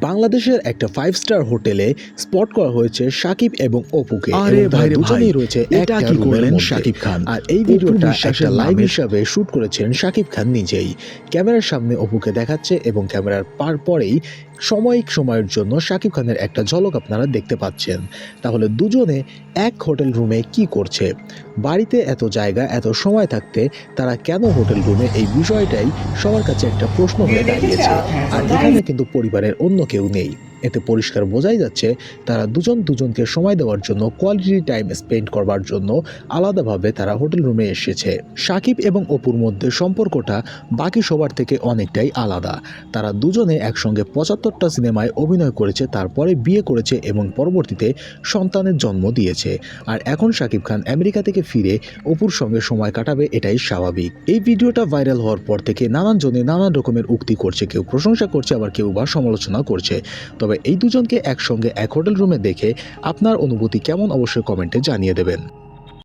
বাংলাদেশের একটা five star হোটেলে স্পট করা হয়েছে সাকিব এবং অপুকে আরে ভাই দুজনেই ভাই, রয়েছে এটা একটা কি করলেন সাকিব শাকিব খান? আর এই ভিডিওটা একটা লাইভ হিসাবে শুট করেছেন সাকিব খান নিজেই। ক্যামেরার সামনে অপুকে দেখাচ্ছে এবং ক্যামেরার পার পরেই সাময়িক সময়ের জন্য শাকিব খানের একটা ঝলক আপনারা দেখতে পাচ্ছেন। তাহলে দুজনে এক হোটেল রুমে কি করছে? বাড়িতে এত জায়গা, এত সময় থাকতে তারা কেন হোটেল রুমে? এই বিষয়টাই সবার কাছে একটা প্রশ্ন হয়ে দাঁড়িয়েছে। আর এখানে কিন্তু পরিবারের অন্য কেউ নেই। এতে পরিষ্কার বোঝাই যাচ্ছে তারা দুজন দুজনকে সময় দেওয়ার জন্য কোয়ালিটি টাইম স্পেন্ড করবার জন্য আলাদাভাবে তারা হোটেল রুমে এসেছে। সাকিব এবং অপুর মধ্যে সম্পর্কটা বাকি সবার থেকে অনেকটাই আলাদা। তারা দুজনে একসঙ্গে পঁচাত্তরটা সিনেমায় অভিনয় করেছে, তারপরে বিয়ে করেছে এবং পরবর্তীতে সন্তানের জন্ম দিয়েছে। আর এখন সাকিব খান আমেরিকা থেকে ফিরে অপুর সঙ্গে সময় কাটাবে এটাই স্বাভাবিক। এই ভিডিওটা ভাইরাল হওয়ার পর থেকে নানান জনে নানান রকমের উক্তি করছে, কেউ প্রশংসা করছে, আবার কেউ বা সমালোচনা করছে। তবে এই দুজনকে একসঙ্গে এক হোটেল রুমে দেখে আপনার অনুভূতি কেমন অবশ্যই কমেন্টে জানিয়ে দেবেন।